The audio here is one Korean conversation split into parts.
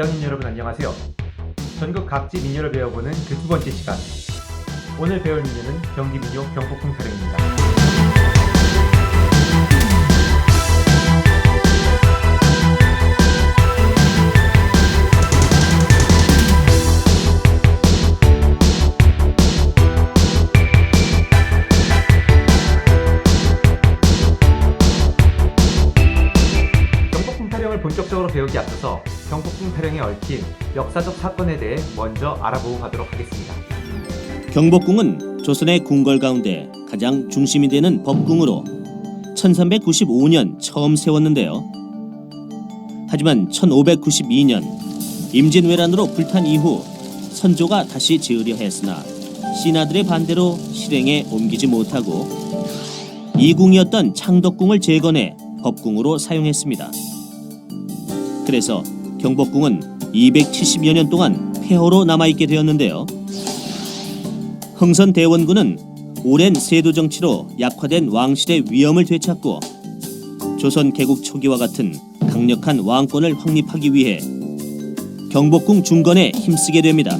2학년 여러분 안녕하세요. 전국 각지 민요를 배워보는 그 두 번째 시간. 오늘 배울 민요는 경기 민요 경복궁 타령입니다. 본격적으로 배우기 앞서서 경복궁 타령에 얽힌 역사적 사건에 대해 먼저 알아보고 가도록 하겠습니다. 경복궁은 조선의 궁궐 가운데 가장 중심이 되는 법궁으로 1395년 처음 세웠는데요. 하지만 1592년 임진왜란으로 불탄 이후 선조가 다시 지으려 했으나 신하들의 반대로 실행에 옮기지 못하고 이궁이었던 창덕궁을 재건해 법궁으로 사용했습니다. 그래서 경복궁은 270여 년 동안 폐허로 남아있게 되었는데요. 흥선 대원군은 오랜 세도 정치로 약화된 왕실의 위엄을 되찾고 조선 개국 초기와 같은 강력한 왕권을 확립하기 위해 경복궁 중건에 힘쓰게 됩니다.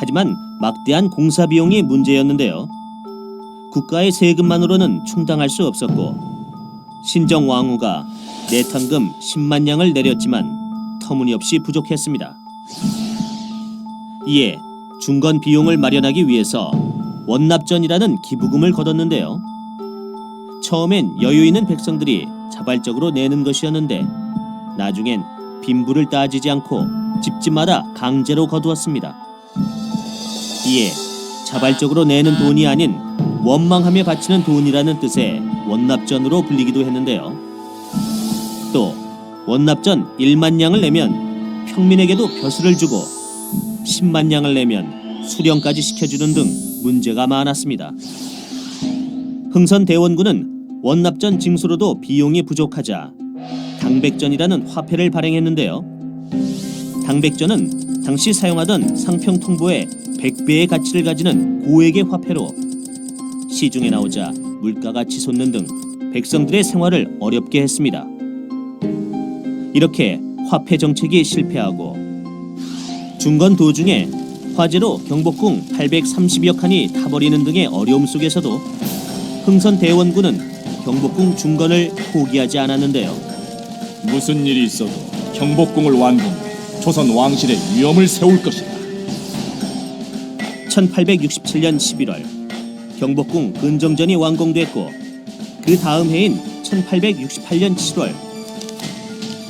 하지만 막대한 공사 비용이 문제였는데요. 국가의 세금만으로는 충당할 수 없었고 신정 왕후가 내탕금 10만 냥을 내렸지만 터무니없이 부족했습니다. 이에 중건 비용을 마련하기 위해서 원납전이라는 기부금을 거뒀는데요. 처음엔 여유 있는 백성들이 자발적으로 내는 것이었는데 나중엔 빈부를 따지지 않고 집집마다 강제로 거두었습니다. 이에 자발적으로 내는 돈이 아닌 원망하며 바치는 돈이라는 뜻의 원납전으로 불리기도 했는데요. 또 원납전 1만 냥을 내면 평민에게도 벼슬을 주고 10만 냥을 내면 수령까지 시켜주는 등 문제가 많았습니다. 흥선 대원군은 원납전 징수로도 비용이 부족하자 당백전이라는 화폐를 발행했는데요. 당백전은 당시 사용하던 상평 통보의 100배의 가치를 가지는 고액의 화폐로 시중에 나오자 물가가 치솟는 등 백성들의 생활을 어렵게 했습니다. 이렇게 화폐 정책이 실패하고 중건 도중에 화재로 경복궁 830여 칸이 타버리는 등의 어려움 속에서도 흥선 대원군은 경복궁 중건을 포기하지 않았는데요. 무슨 일이 있어도 경복궁을 완공해 조선 왕실의 위엄을 세울 것이다. 1867년 11월 경복궁 근정전이 완공됐고 그 다음 해인 1868년 7월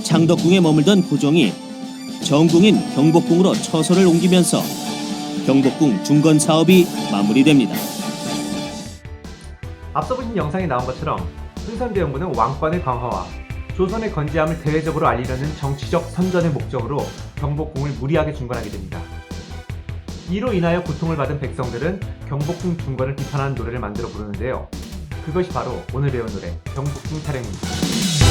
창덕궁에 머물던 고종이 정궁인 경복궁으로 처소를 옮기면서 경복궁 중건 사업이 마무리됩니다. 앞서 보신 영상에 나온 것처럼 흥선대원군은 왕권의 강화와 조선의 건재함을 대외적으로 알리려는 정치적 선전의 목적으로 경복궁을 무리하게 중건하게 됩니다. 이로 인하여 고통을 받은 백성들은 경복궁 중건을 비판하는 노래를 만들어 부르는데요. 그것이 바로 오늘 배운 노래 경복궁 타령입니다.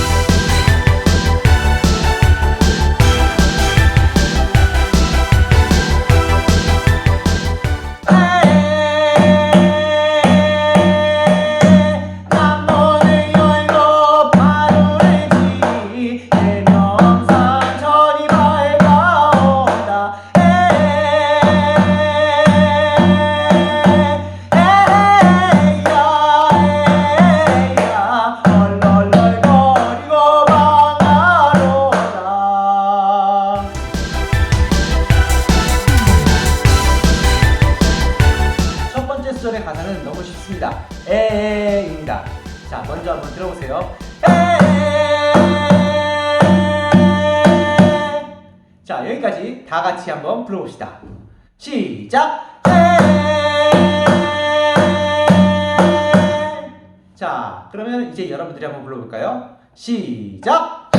들어보세요. 자, 여기까지 다 같이 한번 불러봅시다. 시작. 자, 그러면 이제 여러분들이 한번 불러볼까요? 시작.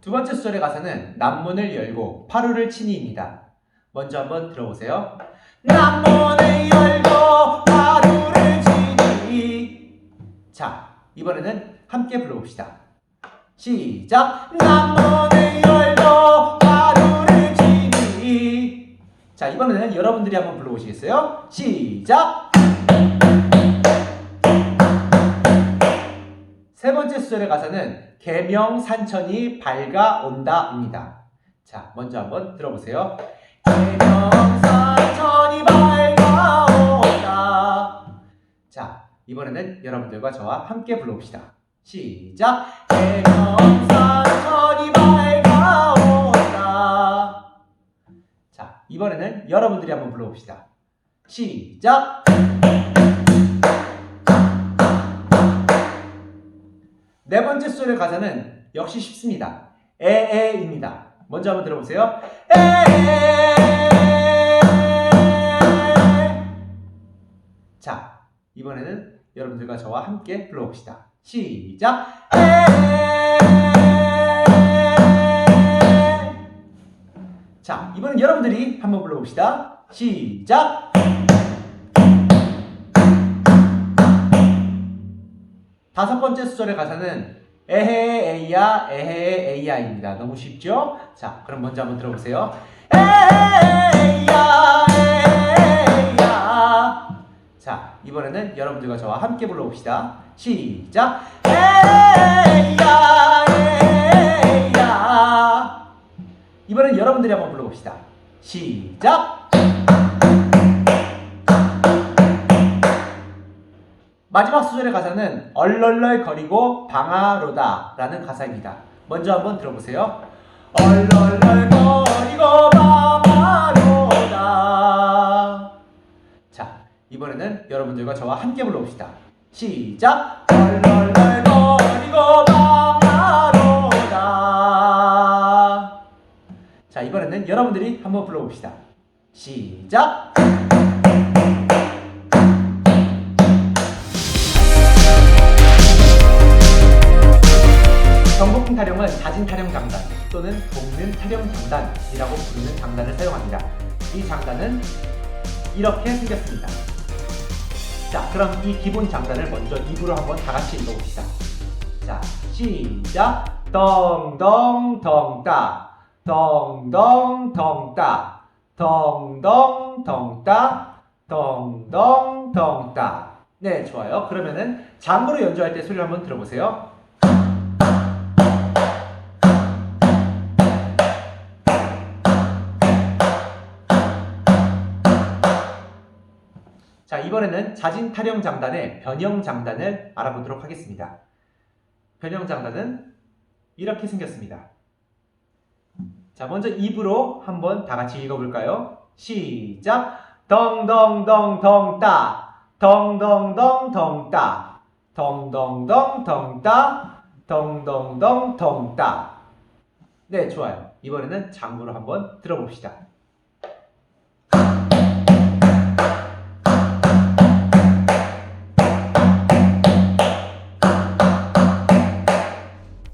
두 번째 소절의 가사는 남문을 열고 파루를 치니입니다. 먼저 한번 들어보세요. 남문을 열고 파루를 치니. 자, 이번에는 함께 불러봅시다. 시작. 남문을 열고 파루를 치니. 자, 이번에는 여러분들이 한번 불러보시겠어요? 시작. 세 번째 수절의 가사는 계명산천이 밝아온다입니다. 자, 먼저 한번 들어보세요. 자, 이번에는 여러분들과 저와 함께 불러봅시다. 시작. 계명산천이 밝아온다. 자, 이번에는 여러분들이 한번 불러봅시다. 시작. 네 번째 소리의 가사는 역시 쉽습니다. 에에입니다. 먼저 한번 들어보세요. 에. 자, 이번에는 여러분들과 저와 함께 불러봅시다. 시작. 에. 자, 이번엔 여러분들이 한번 불러봅시다. 시작. 다섯 번째 수절의 가사는 에헤 에이야 에헤 에이야입니다. 너무 쉽죠? 자, 그럼 먼저 한번 들어보세요. 에이야 에이야. 자, 이번에는 여러분들과 저와 함께 불러봅시다. 시작. 에이야 에이야. 이번엔 여러분들이 한번 불러봅시다. 시작. 마지막 수절의 가사는 얼얼얼거리고 방아로다 라는 가사입니다. 먼저 한번 들어보세요. 얼얼얼 여러분들과 저와 함께 불러봅시다. 시작. 얼얼얼거리고 방아로다. 자, 이번에는 여러분들이 한번 불러봅시다. 시작. 경복궁 타령은 자진 타령 장단 또는 복는 타령 장단이라고 부르는 장단을 사용합니다. 이 장단은 이렇게 생겼습니다. 자, 그럼 이 기본 장단을 먼저 입으로 한번 다 같이 읽어봅시다. 자, 시작. 덩덩덩따, 덩덩덩따, 덩덩덩따, 덩덩덩따. 네, 좋아요. 그러면은 장구로 연주할 때 소리를 한번 들어보세요. 자, 이번에는 자진 타령 장단의 변형 장단을 알아보도록 하겠습니다. 변형 장단은 이렇게 생겼습니다. 자, 먼저 입으로 한번 다 같이 읽어볼까요? 시작! 덩덩덩덩따, 덩덩덩덩따, 덩덩덩덩따, 덩덩덩덩따. 네, 좋아요. 이번에는 장구로 한번 들어봅시다.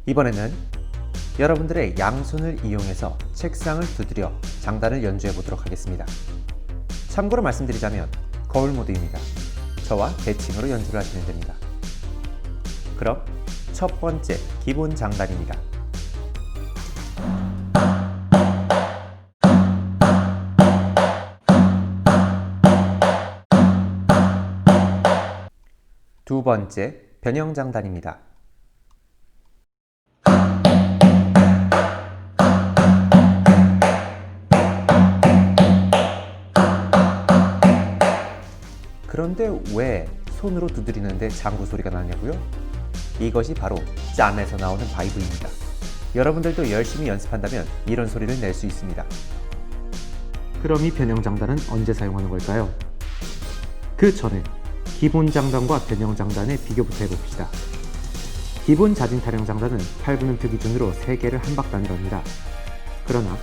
이번에는 여러분들의 양손을 이용해서 책상을 두드려 장단을 연주해 보도록 하겠습니다. 참고로 말씀드리자면 거울 모드입니다. 저와 대칭으로 연주를 하시면 됩니다. 그럼 첫 번째 기본 장단입니다. 두 번째 변형 장단입니다. 그런데 왜 손으로 두드리는데 장구 소리가 나냐고요? 이것이 바로 짬에서 나오는 바이브입니다. 여러분들도 열심히 연습한다면 이런 소리를 낼 수 있습니다. 그럼 이 변형 장단은 언제 사용하는 걸까요? 그 전에 기본 장단과 변형 장단의 비교부터 해봅시다. 기본 자진 타령 장단은 8분음표 기준으로 3개를 한박 단위로 합니다. 그러나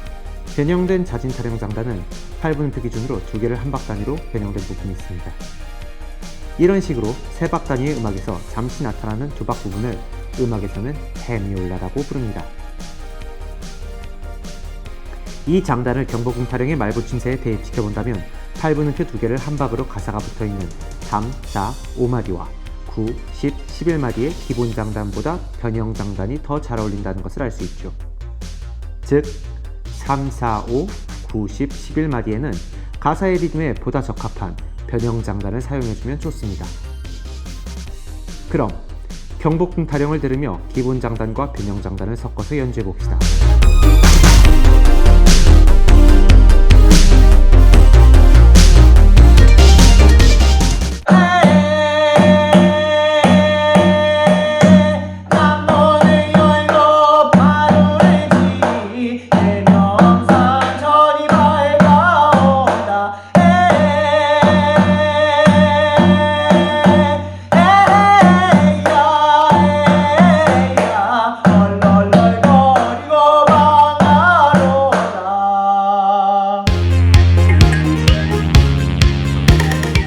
변형된 자진 타령 장단은 8분음표 기준으로 2개를 한박 단위로 변형된 부분이 있습니다. 이런 식으로 세 박 단위의 음악에서 잠시 나타나는 두박 부분을 음악에서는 헤미올라라고 부릅니다. 이 장단을 경보궁 타령의 말붙임새에 대입시켜 본다면 8분음표 두 개를 한 박으로 가사가 붙어 있는 3, 4, 5마디와 9, 10, 11마디의 기본 장단보다 변형 장단이 더 잘 어울린다는 것을 알 수 있죠. 즉, 3, 4, 5, 9, 10, 11마디에는 가사의 리듬에 보다 적합한 변형 장단을 사용해주면 좋습니다. 그럼 경복궁 타령을 들으며 기본 장단과 변형 장단을 섞어서 연주해 봅시다.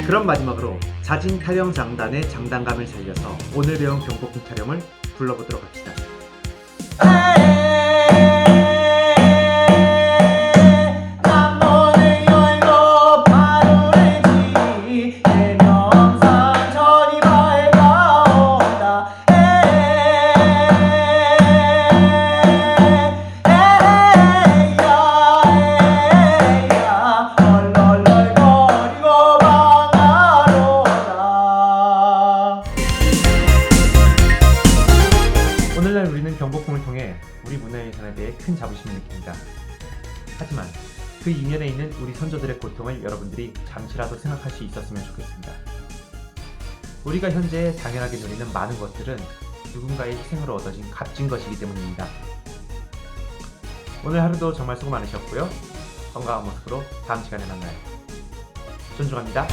그럼 마지막으로 자진 타령 장단의 장단감을 살려서 오늘 배운 경복궁 타령을 불러보도록 합시다. 잠시라도 생각할 수 있었으면 좋겠습니다. 우리가 현재 당연하게 누리는 많은 것들은 누군가의 희생으로 얻어진 값진 것이기 때문입니다. 오늘 하루도 정말 수고 많으셨고요. 건강한 모습으로 다음 시간에 만나요. 존중합니다.